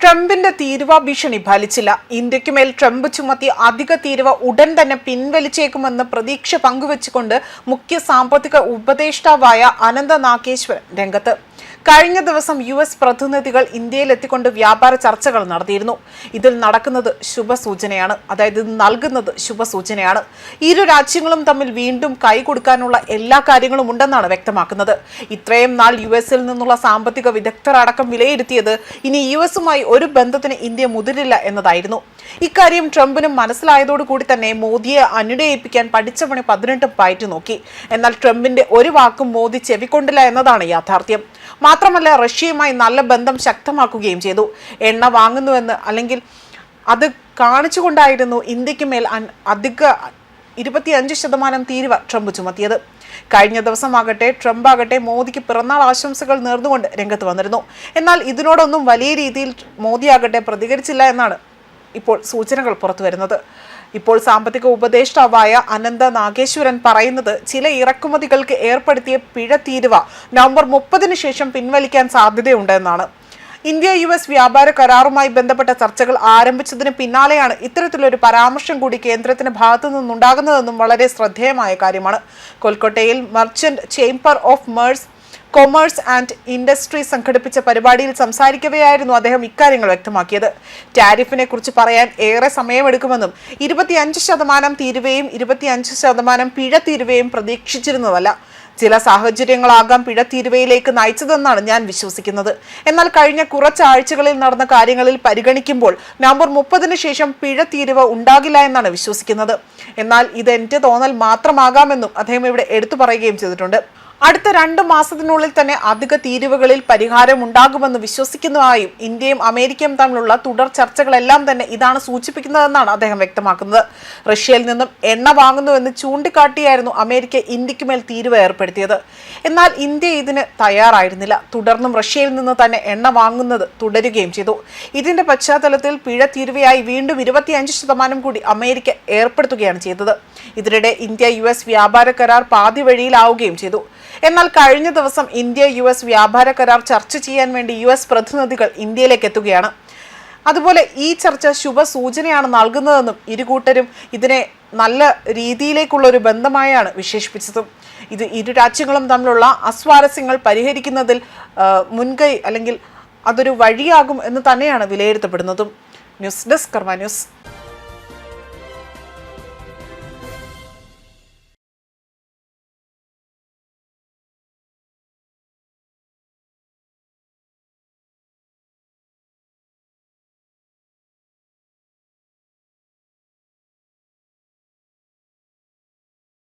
ട്രംപിന്റെ തീരുവ ഭീഷണി ഫലിച്ചില്ല. ഇന്ത്യക്കുമേൽ ട്രംപ് ചുമത്തി അധിക തീരുവ ഉടൻ തന്നെ പിൻവലിച്ചേക്കുമെന്ന് പ്രതീക്ഷ പങ്കുവച്ചുകൊണ്ട് മുഖ്യ സാമ്പത്തിക ഉപദേഷ്ടാവായ അനന്ത നാഗേശ്വരൻ രംഗത്ത്. കഴിഞ്ഞ ദിവസം യു എസ് പ്രതിനിധികൾ ഇന്ത്യയിലെത്തിക്കൊണ്ട് വ്യാപാര ചർച്ചകൾ നടത്തിയിരുന്നു. ഇതിൽ നടക്കുന്നത് ശുഭസൂചനയാണ്. അതായത് ഇത് നൽകുന്നത് ശുഭസൂചനയാണ്. ഇരു രാജ്യങ്ങളും തമ്മിൽ വീണ്ടും കൈകൊടുക്കാനുള്ള എല്ലാ കാര്യങ്ങളും ഉണ്ടെന്നാണ് വ്യക്തമാക്കുന്നത്. ഇത്രയും നാൾ യു എസിൽ നിന്നുള്ള സാമ്പത്തിക വിദഗ്ധർ അടക്കം വിലയിരുത്തിയത് ഇനി യു എസുമായി ഒരു ബന്ധത്തിന് ഇന്ത്യ മുതിരില്ല എന്നതായിരുന്നു. ഇക്കാര്യം ട്രംപിനും മനസ്സിലായതോടുകൂടി തന്നെ മോദിയെ അനുനയിപ്പിക്കാൻ പഠിച്ച പണി പതിനെട്ടും പയറ്റു നോക്കി. എന്നാൽ ട്രംപിന്റെ ഒരു വാക്കും മോദി ചെവിക്കൊണ്ടില്ല എന്നതാണ് യാഥാർത്ഥ്യം. മാത്രമല്ല റഷ്യയുമായി നല്ല ബന്ധം ശക്തമാക്കുകയും ചെയ്തു. എണ്ണ വാങ്ങുന്നുവെന്ന് അല്ലെങ്കിൽ അത് കാണിച്ചുകൊണ്ടായിരുന്നു ഇന്ത്യയ്ക്ക് മേൽ അധിക ഇരുപത്തിയഞ്ച് ശതമാനം തീരുവ ട്രംപ് ചുമത്തിയത്. കഴിഞ്ഞ ദിവസമാകട്ടെ ട്രംപ് ആകട്ടെ മോദിക്ക് പിറന്നാൾ ആശംസകൾ നേർന്നുകൊണ്ട് രംഗത്ത് വന്നിരുന്നു. എന്നാൽ ഇതിനോടൊന്നും വലിയ രീതിയിൽ മോദിയാകട്ടെ പ്രതികരിച്ചില്ല എന്നാണ് ഇപ്പോൾ സൂചനകൾ പുറത്തു വരുന്നത്. ഇപ്പോൾ സാമ്പത്തിക ഉപദേഷ്ടാവായ അനന്ത നാഗേശ്വരൻ പറയുന്നത് ചില ഇറക്കുമതികൾക്ക് ഏർപ്പെടുത്തിയ പിഴ തീരുവ നവംബർ മുപ്പതിന് ശേഷം പിൻവലിക്കാൻ സാധ്യതയുണ്ടെന്നാണ് ഇന്ത്യ യു എസ് വ്യാപാര കരാറുമായി ബന്ധപ്പെട്ട ചർച്ചകൾ ആരംഭിച്ചതിന് പിന്നാലെയാണ് ഇത്തരത്തിലൊരു പരാമർശം കൂടി കേന്ദ്രത്തിന്റെ ഭാഗത്തു നിന്നുണ്ടാകുന്നതെന്നും വളരെ ശ്രദ്ധേയമായ കാര്യമാണ്. കൊൽക്കത്തയിൽ മർച്ചന്റ് ചേംബർ ഓഫ് മേഴ്സ് കൊമേഴ്സ് ആൻഡ് ഇൻഡസ്ട്രി സംഘടിപ്പിച്ച പരിപാടിയിൽ സംസാരിക്കവെയായിരുന്നു അദ്ദേഹം ഇക്കാര്യങ്ങൾ വ്യക്തമാക്കിയത്. ടാരിഫിനെ കുറിച്ച് പറയാൻ ഏറെ സമയമെടുക്കുമെന്നും ഇരുപത്തിയഞ്ച് ശതമാനം തീരുവയും ഇരുപത്തിയഞ്ച് ശതമാനം പിഴ തീരുവയും പ്രതീക്ഷിച്ചിരുന്നതല്ല. ചില സാഹചര്യങ്ങളാകാം പിഴ തീരുവയിലേക്ക് നയിച്ചതെന്നാണ് ഞാൻ വിശ്വസിക്കുന്നത്. എന്നാൽ കഴിഞ്ഞ കുറച്ച് ആഴ്ചകളിൽ നടന്ന കാര്യങ്ങളിൽ പരിഗണിക്കുമ്പോൾ നവംബർ മുപ്പതിന് ശേഷം പിഴ തീരുവ ഉണ്ടാകില്ല എന്നാണ് വിശ്വസിക്കുന്നത്. എന്നാൽ ഇത് എന്റെ തോന്നൽ മാത്രമാകാമെന്നും അദ്ദേഹം ഇവിടെ എടുത്തു പറയുകയും ചെയ്തിട്ടുണ്ട്. അടുത്ത രണ്ട് മാസത്തിനുള്ളിൽ തന്നെ അധിക തീരുവകളിൽ പരിഹാരം ഉണ്ടാകുമെന്ന് വിശ്വസിക്കുന്നതായും ഇന്ത്യയും അമേരിക്കയും തമ്മിലുള്ള തുടർ ചർച്ചകളെല്ലാം തന്നെ ഇതാണ് സൂചിപ്പിക്കുന്നതെന്നാണ് അദ്ദേഹം വ്യക്തമാക്കുന്നത്. റഷ്യയിൽ നിന്നും എണ്ണ വാങ്ങുന്നുവെന്ന് ചൂണ്ടിക്കാട്ടിയായിരുന്നു അമേരിക്ക ഇന്ത്യയ്ക്ക് മേൽ തീരുവ ഏർപ്പെടുത്തിയത്. എന്നാൽ ഇന്ത്യ ഇതിന് തയ്യാറായിരുന്നില്ല. തുടർന്നും റഷ്യയിൽ നിന്ന് തന്നെ എണ്ണ വാങ്ങുന്നത് തുടരുകയും ചെയ്തു. ഇതിന്റെ പശ്ചാത്തലത്തിൽ പിഴ തീരുവയായി വീണ്ടും ഇരുപത്തിയഞ്ച് ശതമാനം കൂടി അമേരിക്ക ഏർപ്പെടുത്തുകയാണ് ചെയ്തത്. ഇതിനിടെ ഇന്ത്യ യു എസ് വ്യാപാര കരാർ പാതി വഴിയിലാവുകയും ചെയ്തു. എന്നാൽ കഴിഞ്ഞ ദിവസം ഇന്ത്യ യു എസ് വ്യാപാര കരാർ ചർച്ച ചെയ്യാൻ വേണ്ടി യു എസ് പ്രതിനിധികൾ ഇന്ത്യയിലേക്ക് എത്തുകയാണ്. അതുപോലെ ഈ ചർച്ച ശുഭസൂചനയാണ് നൽകുന്നതെന്നും ഇരുകൂട്ടരും ഇതിനെ നല്ല രീതിയിലേക്കുള്ള ഒരു ബന്ധമായാണ് വിശേഷിപ്പിച്ചതും. ഇത് ഇരു രാജ്യങ്ങളും തമ്മിലുള്ള അസ്വാരസ്യങ്ങൾ പരിഹരിക്കുന്നതിൽ മുൻകൈ അല്ലെങ്കിൽ അതൊരു വഴിയാകും എന്ന് തന്നെയാണ് വിലയിരുത്തപ്പെടുന്നതും. News desk Karma news.